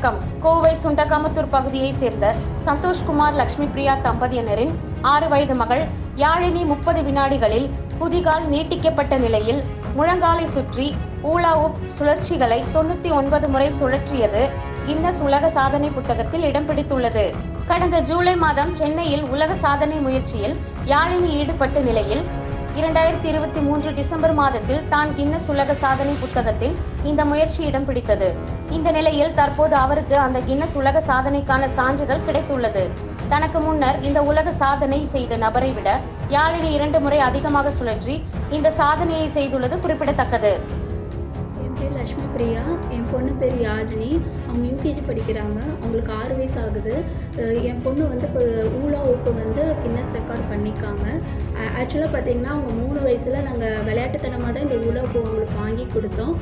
வணக்கம். கோவை சுண்டகாமத்தூர் பகுதியைச் சேர்ந்த சந்தோஷ்குமார் லட்சுமி பிரியா தம்பதியினரின் ஆறு வயது மகள் யாழினி முப்பது வினாடிகளில் புதிகால் நீட்டிக்கப்பட்ட நிலையில் முழங்காலை சுற்றி ஊலாவுப் சுழற்சிகளை தொண்ணூத்தி ஒன்பது முறை சுழற்றியது இன்னஸ் உலக சாதனை புத்தகத்தில் இடம் பிடித்துள்ளது. கடந்த ஜூலை மாதம் சென்னையில் உலக சாதனை முயற்சியில் யாழினி ஈடுபட்ட நிலையில் இரண்டாயிரத்தி இருபத்தி மூன்று டிசம்பர் மாதத்தில் தான் கின்னஸ் உலக சாதனை புத்தகத்தில் இந்த முயற்சி இடம் பிடித்தது. இந்த நிலையில் தற்போது அவருக்கு அந்த கின்னஸ் உலக சாதனைக்கான சான்றிதழ் கிடைத்துள்ளது. தனக்கு முன்னர் இந்த உலக சாதனை செய்த நபரை விட யாழினி இரண்டு முறை அதிகமாக சுழற்றி இந்த சாதனையை செய்துள்ளது குறிப்பிடத்தக்கது. பேர் லக்ஷ்மி பிரியா என் பொண்ணு பேர் யாழினி. அவங்க யூகேஜி படிக்கிறாங்க. அவங்களுக்கு ஆறு வயசு ஆகுது என் பொண்ணு வந்து இப்போ ஊலா உப்பு வந்து கின்னஸ் ரெக்கார்ட் பண்ணியிருக்காங்க ஆக்சுவலாக பார்த்தீங்கன்னா அவங்க மூணு வயசில் நாங்கள் விளையாட்டுத்தனமாக தான் இந்த ஊலா ஊக்கு அவங்களுக்கு வாங்கி கொடுத்தோம்.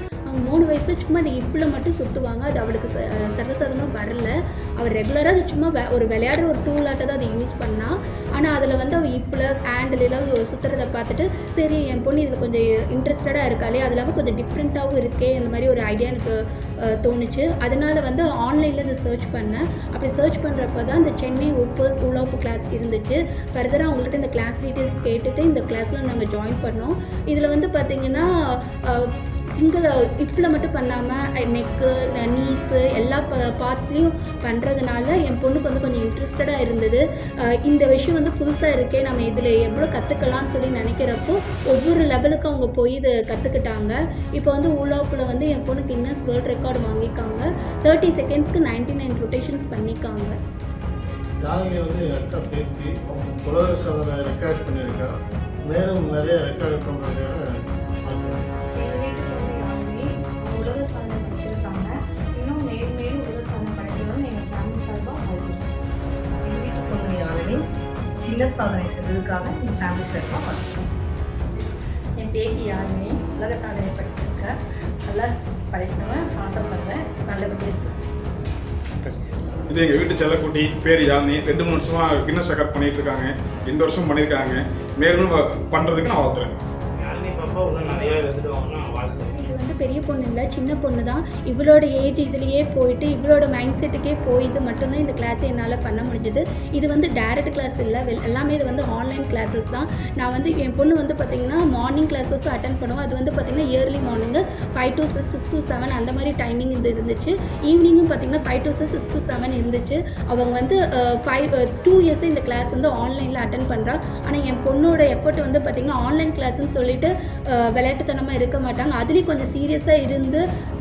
மூணு வயசு சும்மா அந்த இப்பில் மட்டும் சுற்றுவாங்க அது அவளுக்கு ச- சர்வசாதாரணமாக வரல அவள் ரெகுலராக அது சும்மா ஒரு விளையாடுற ஒரு டூலாட்ட தான் அதை யூஸ் பண்ணா. ஆனால் அதில் வந்து அவள் இப்பில் ஹேண்டிலெலாம் சுற்றுறத பார்த்துட்டு சரி என் பொண்ணு இதில் கொஞ்சம் இன்ட்ரெஸ்டடாக இருக்காளே அது இல்லாமல் கொஞ்சம் டிஃப்ரெண்ட்டாகவும் இருக்கே இந்த மாதிரி ஒரு ஐடியா எனக்கு தோணுச்சு. அதனால வந்து ஆன்லைனில் இதை சர்ச் பண்ணேன். அப்படி சர்ச் பண்ணுறப்ப தான் இந்த சென்னை ஒப்பர்ஸ் உலாப்பு கிளாஸ் இருந்துச்சு. ஃபர்தராக அவங்கள்ட்ட இந்த கிளாஸ் டீட்டெயில்ஸ் கேட்டுட்டு இந்த கிளாஸில் நாங்கள் ஜாயின் பண்ணோம். இதில் வந்து பார்த்திங்கன்னா சிங்கிள் இப்பில் மட்டும் பண்ணாமல் நெக்கு நீஸு எல்லா ப பார்ட்ஸ்லையும் பண்ணுறதுனால என் பொண்ணுக்கு வந்து கொஞ்சம் இன்ட்ரெஸ்டடாக இருந்தது. இந்த விஷயம் வந்து புதுசாக இருக்கே நம்ம இதில் எவ்வளோ கற்றுக்கலாம்னு சொல்லி நினைக்கிறப்போ ஒவ்வொரு லெவலுக்கும் அவங்க போய் இதை கற்றுக்கிட்டாங்க இப்போ வந்து உலாப்பில் வந்து என் பொண்ணுக்கு கின்னஸ் வேர்ல்ட் ரெக்கார்டு வாங்கியிருக்காங்க. தேர்ட்டி செகண்ட்ஸ்க்கு நைன்டி நைன் ரொட்டேஷன்ஸ் பண்ணியிருக்காங்க. யாழினி வந்து எங்கள் அக்கா உலக சாதனை ரெக்கார்ட் பண்ணியிருக்கா. மேலும் நிறைய ரெக்கார்டு பண்ணுறதுக்காக கின்னஸ் சாதனை செய்ததுக்காக எங்கள் ஃபேமிலி சார்பாக வாழ்த்துறோம் என் பேத்தி யாருமே உலக சாதனை படிச்சிருக்கா நல்லா படிக்கணும்னு ஆசைப்படுறேன் நல்லபடியாக இருக்கு. இது எங்கள் வீட்டு செல்லக்குட்டி பேர் யாழ்னி. ரெண்டு மூணு வருஷமாக கின்னஸ் ரெக்கார்ட் பண்ணிட்டு இருக்காங்க. இந்த வருஷம் பண்ணியிருக்காங்க மேலும் பண்ணுறதுக்கு நான் வாழ்த்துறேன் இது வந்து பெரிய பொண்ணு இல்லை சின்ன பொண்ணு தான் இவளோட ஏஜ் இதுலேயே போயிட்டு இவளோட மைண்ட் செட்டுக்கே போயிட்டு மட்டும்தான் இந்த கிளாஸ் என்னால் பண்ண முடிஞ்சது. இது வந்து டைரக்ட் கிளாஸ் இல்லை. எல்லாமே இது வந்து ஆன்லைன் கிளாஸஸ் தான். நான் வந்து என் பொண்ணு வந்து பார்த்திங்கன்னா மார்னிங் கிளாஸஸும் அட்டன் பண்ணுவோம் அது வந்து பார்த்திங்கன்னா early morning five to six six to seven அந்த மாதிரி டைமிங் இது இருந்துச்சு. ஈவினிங்கும் பார்த்திங்கன்னா five to six six to seven இருந்துச்சு. அவங்க வந்து ஃபைவ் டூ இயர்ஸ் இந்த கிளாஸ் வந்து ஆன்லைனில் அட்டன் பண்ணுறா ஆனால் என் பொண்ணோட எஃபர்ட் வந்து பார்த்திங்கன்னா ஆன்லைன் கிளாஸ்ன்னு சொல்லிட்டு விளையாட்டுத்தனமாக இருக்க மாட்டாங்க. அதுலேயும் கொஞ்சம் சீரியஸாக இருந்து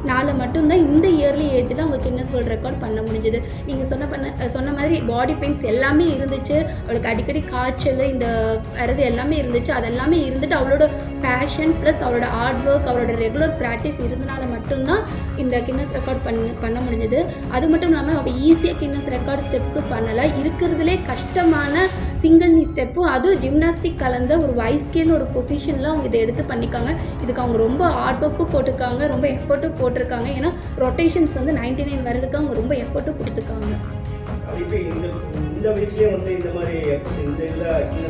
நாளை மட்டும்தான் இந்த இயர்லி ஏஜில் அவங்க கின்னஸ் வேர்ல்ட் ரெக்கார்ட் பண்ண முடிஞ்சது. நீங்கள் சொன்ன பண்ண சொன்ன மாதிரி பாடி பெயின்ஸ் எல்லாமே இருந்துச்சு. அவளுக்கு அடிக்கடி காய்ச்சல் இந்த வரது எல்லாமே இருந்துச்சு. அதெல்லாமே இருந்துட்டு அவளோட பேஷன் ப்ளஸ் அவளோட ஹார்ட் ஒர்க் அவளோட ரெகுலர் ப்ராக்டிஸ் இருந்தனால மட்டும்தான் இந்த கின்னஸ் ரெக்கார்ட் பண்ண பண்ண முடிஞ்சது. அது மட்டும் இல்லாமல் அவள் ஈஸியாக கின்னஸ் ரெக்கார்ட் ஸ்டெப்ஸும் பண்ணலை. இருக்கிறதுலே கஷ்டமான சிங்கிள் நீ ஸ்டெப்பும் அதுவும் ஜிம்னாஸ்டிக் கலந்த ஒரு வைஸ்கேன்னு ஒரு பொசிஷனில் அவங்க இதை எடுத்து பண்ணிக்காங்க இதுக்கு அவங்க ரொம்ப ஹார்ட் ஒர்க்கும் போட்டிருக்காங்க ரொம்ப எஃபர்ட்டும் போட்டிருக்காங்க. ஏன்னா ரொட்டேஷன்ஸ் வந்து நைன்டி நைன் வரதுக்கு அவங்க ரொம்ப எஃபர்ட்டும் கொடுத்துருக்காங்க. இந்த வயசுலேயே வந்து இந்த மாதிரி இந்த இதில்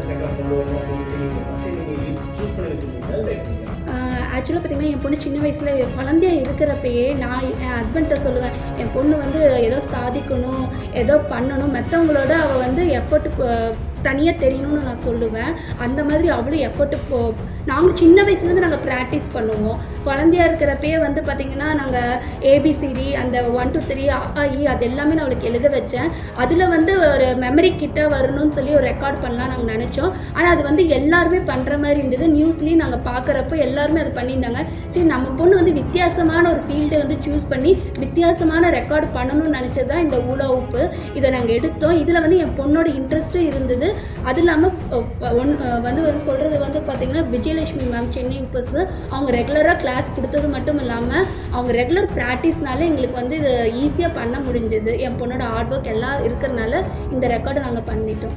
ரெக்கார்ட் அப்படின்னு நீங்கள் சூஸ் இல்லை? ஆக்சுவலாக பார்த்தீங்கன்னா என் பொண்ணு சின்ன வயசில் குழந்தையா இருக்கிறப்பயே நான் என் ஹஸ்பண்ட்ட சொல்லுவேன் என் பொண்ணு வந்து ஏதோ சாதிக்கணும் ஏதோ பண்ணணும். மற்றவங்களோட அவள் வந்து எஃபர்ட் தனியாக தெரியணும்னு நான் சொல்லுவேன். அந்த மாதிரி அவ்வளோ எஃபர்ட்டு போ நாங்களும் சின்ன வயசுலேருந்து நாங்கள் ப்ராக்டிஸ் பண்ணுவோம். குழந்தையா இருக்கிறப்பயே வந்து பார்த்திங்கன்னா நாங்கள் ஏபிசிடி அந்த ஒன் டூ த்ரீ இ அது எல்லாமே நான் அவளுக்கு எழுத வச்சேன். அதில் வந்து ஒரு மெமரி கிட்ட வரணும்னு சொல்லி ஒரு ரெக்கார்ட் பண்ணலாம் நாங்கள் நினச்சோம். ஆனால் அது வந்து எல்லாருமே பண்ணுற மாதிரி இருந்தது. நியூஸ்லேயும் நாங்கள் பார்க்குறப்போ எல்லாருமே அது பண்ணியிருந்தாங்க. சரி நம்ம பொண்ணு வந்து வித்தியாசமான ஒரு ஃபீல்டை வந்து சூஸ் பண்ணி வித்தியாசமான ரெக்கார்ட் பண்ணணும்னு நினச்சது தான் இந்த ஊலா உப்பு. இதை நாங்கள் எடுத்தோம். இதில் வந்து என் பொண்ணோட இன்ட்ரெஸ்ட்டும் இருந்தது. அது இல்லாமல் ஒன் வந்து சொல்கிறது வந்து பார்த்திங்கன்னா விஜயலட்சுமி மேம் சென்னை உப்பஸ் அவங்க ரெகுலராக கிளாஸ் கொடுத்தது மட்டும் இல்லாமல் அவங்க ரெகுலர் ப்ராக்டிஸ்னால எங்களுக்கு வந்து இது ஈஸியாக பண்ண முடிஞ்சது. என் பொண்ணோட ஹார்ட் ஒர்க் எல்லாம் இருக்கிறனால இந்த ரெக்கார்டை நாங்கள் பண்ணிட்டோம்.